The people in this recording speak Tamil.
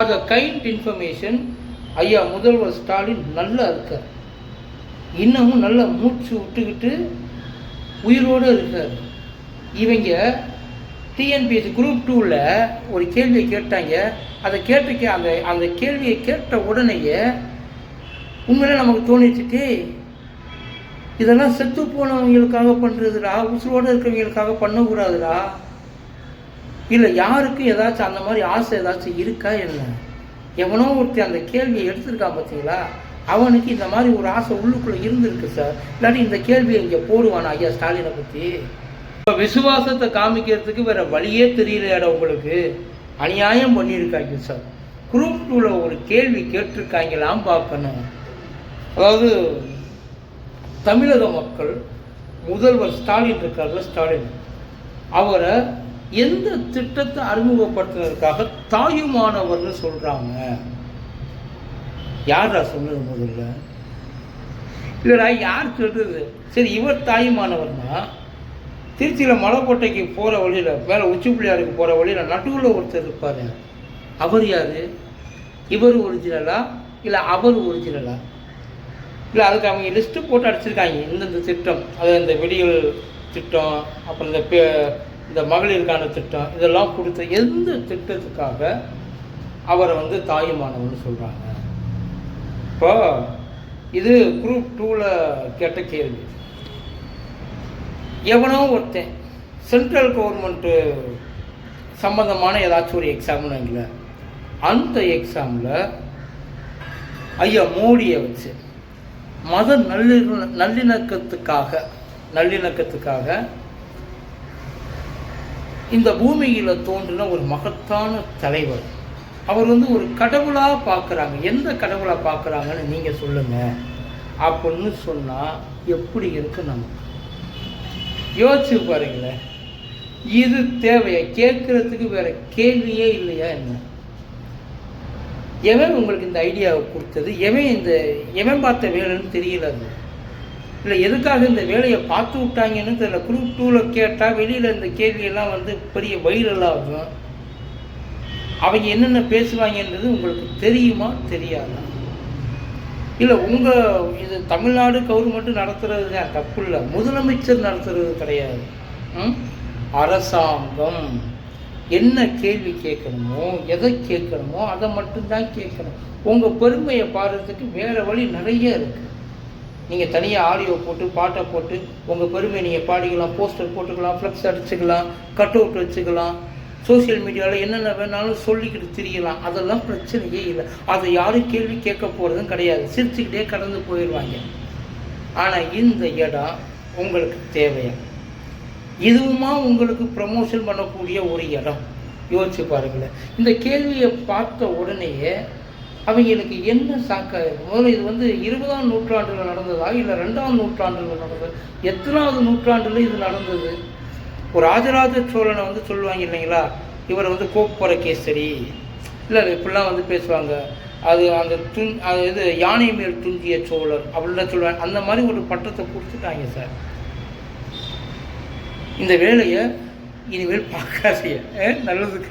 த கைண்ட் இன்ஃபர்மேஷன் ஐயா முதல்வர் ஸ்டாலின் நல்லா இருக்கார். இன்னமும் நல்ல மூச்சு விட்டுக்கிட்டு உயிரோடு இருக்கார். இவங்க டிஎன்பிஎஸ்சி குரூப் டூவில் ஒரு கேள்வியை கேட்டாங்க. அதை கேட்ட அந்த அந்த கேள்வியை கேட்ட உடனேயே உண்மையில நமக்கு தோணிச்சுட்டே இதெல்லாம் செத்து போனவங்களுக்காக பண்ணுறதுடா உசுரோடு இருக்கிறவங்களுக்காக பண்ணக்கூடாதுடா. இல்லை யாருக்கு ஏதாச்சும் அந்த மாதிரி ஆசை ஏதாச்சும் இருக்கா என்ன? எவனோ ஒருத்தன் அந்த கேள்வியை எடுத்திருக்கா பார்த்தீங்களா அவனுக்கு இந்த மாதிரி ஒரு ஆசை உள்ளுக்குள்ளே இருந்திருக்கு சார். இல்லாட்டி இந்த கேள்வியை இங்கே போடுவானா ஐயா ஸ்டாலினை பற்றி இப்போ விசுவாசத்தை காமிக்கிறதுக்கு வேற வழியே தெரியலையாடா உங்களுக்கு? அநியாயம் பண்ணியிருக்காங்க சார். குரூப் டூவில் ஒரு கேள்வி கேட்டிருக்காங்களாம் பார்க்கணும். அதாவது தமிழக மக்கள் முதல்வர் ஸ்டாலின் இருக்கார்ல ஸ்டாலின். அவரை எந்த திட்டத்தை அறிமுகப்படுத்துறதுக்காக தாயுமானவர்னு சொல்கிறாங்க யாரா சொன்னது முதல்ல? இல்லைடா யார் சொல்றது? சரி இவர் தாயுமானவர்னா திருச்சியில் மலைக்கோட்டைக்கு போகிற வழியில் மேலே உச்சி பிள்ளையாருக்கு போகிற வழியில் நடுவில் ஒருத்தர் இருப்பார். அவர் யார்? இவர் ஒரிஜினலா இல்லை அவர் ஒரிஜினலா இல்லை அதுக்கு அவங்க லிஸ்ட்டு போட்டு அடிச்சிருக்காங்க இந்தந்த திட்டம். அது இந்த வெடிகள் திட்டம் அப்புறம் இந்த பே இந்த மகளிருக்கான திட்டம் இதெல்லாம் கொடுத்த எந்த திட்டத்துக்காக அவரை வந்து தாயுமானவன் சொல்கிறாங்க இப்போ இது குரூப் டூவில் கேட்ட கேள்வி. எவனோ ஒருத்தன் சென்ட்ரல் கவர்மெண்ட்டு சம்மந்தமான ஏதாச்சும் ஒரு எக்ஸாம்னு வைங்கள அந்த எக்ஸாமில் ஐயா மோடியை வச்சு மத நல்லிண நல்லிணக்கத்துக்காக நல்லிணக்கத்துக்காக இந்த பூமியில் தோன்றின ஒரு மகத்தான தலைவர். அவர் வந்து ஒரு கடவுளாக பார்க்குறாங்க எந்த கடவுளாக பார்க்குறாங்கன்னு நீங்கள் சொல்லுங்கள் அப்படின்னு சொன்னால் எப்படி இருக்கு நமக்கு? யோசிச்சு பாருங்களேன். இது தேவையா? கேட்குறதுக்கு வேற கேள்வியே இல்லையா என்ன? எவன் உங்களுக்கு இந்த ஐடியாவை கொடுத்தது? எவன் இந்த எவன் பார்த்த வேலைன்னு தெரியல அது? இல்லை எதுக்காக இந்த வேலையை பார்த்து விட்டாங்கன்னு தெரியல. குரூப் டூவில் கேட்டால் வெளியில் இந்த கேள்வியெல்லாம் வந்து பெரிய வைரல் ஆகும் அவங்க என்னென்ன பேசுவாங்கன்றது உங்களுக்கு தெரியுமா தெரியாதா? இல்லை உங்கள் இது தமிழ்நாடு கவர்மெண்ட் நடத்துகிறது தான் தப்பு இல்லை. முதலமைச்சர் நடத்துகிறது கிடையாது. ம்? அரசாங்கம் என்ன கேள்வி கேட்கணுமோ எதை கேட்கணுமோ அதை மட்டும்தான் கேட்கணும். உங்கள் பெருமையை பாடுறதுக்கு வேறு வழி நிறைய இருக்குது நீங்கள் தனியாக ஆடியோ போட்டு பாட்டை போட்டு உங்கள் பெருமையை நீங்கள் பாடிக்கலாம் போஸ்டர் போட்டுக்கலாம் ஃப்ளெக்ஸ் அடிச்சுக்கலாம் கட் அவுட் வச்சுக்கலாம். சோஷியல் மீடியாவில் என்னென்ன வேணாலும் சொல்லிக்கிட்டு திரியலாம். அதெல்லாம் பிரச்சனையே இல்லை. அதை யாரும் கேள்வி கேட்க போகிறதும் கிடையாது. சிரிச்சுக்கிட்டே கடந்து போயிடுவாங்க. ஆனால் இந்த இடம் உங்களுக்கு தேவையா? இதுவுமா உங்களுக்கு ப்ரமோஷன் பண்ணக்கூடிய ஒரு இடம். யோசிச்சு பாருங்களேன். இந்த கேள்வியை பார்த்த உடனேயே அவங்களுக்கு என்ன சாக்காயிரும் முதல்ல இது வந்து இருபதாம் நூற்றாண்டில் நடந்ததா? இல்லை ரெண்டாம் நூற்றாண்டில் நடந்தது? எத்தனாவது நூற்றாண்டில் இது நடந்தது? ஒரு ராஜராஜ சோழனை வந்து சொல்லுவாங்க இல்லைங்களா? இவர் வந்து கோப்பர கேசரி. இல்லை இப்படிலாம் வந்து பேசுவாங்க. அது அந்த துன் அது இது யானை மேல் துஞ்சிய சோழர் அப்படிலாம் சொல்லுவாங்க. அந்த மாதிரி ஒரு பட்டத்தை கொடுத்துட்டாங்க சார். இந்த வேலையை இனிமேல் பார்க்காதீங்க. நல்லதுக்கு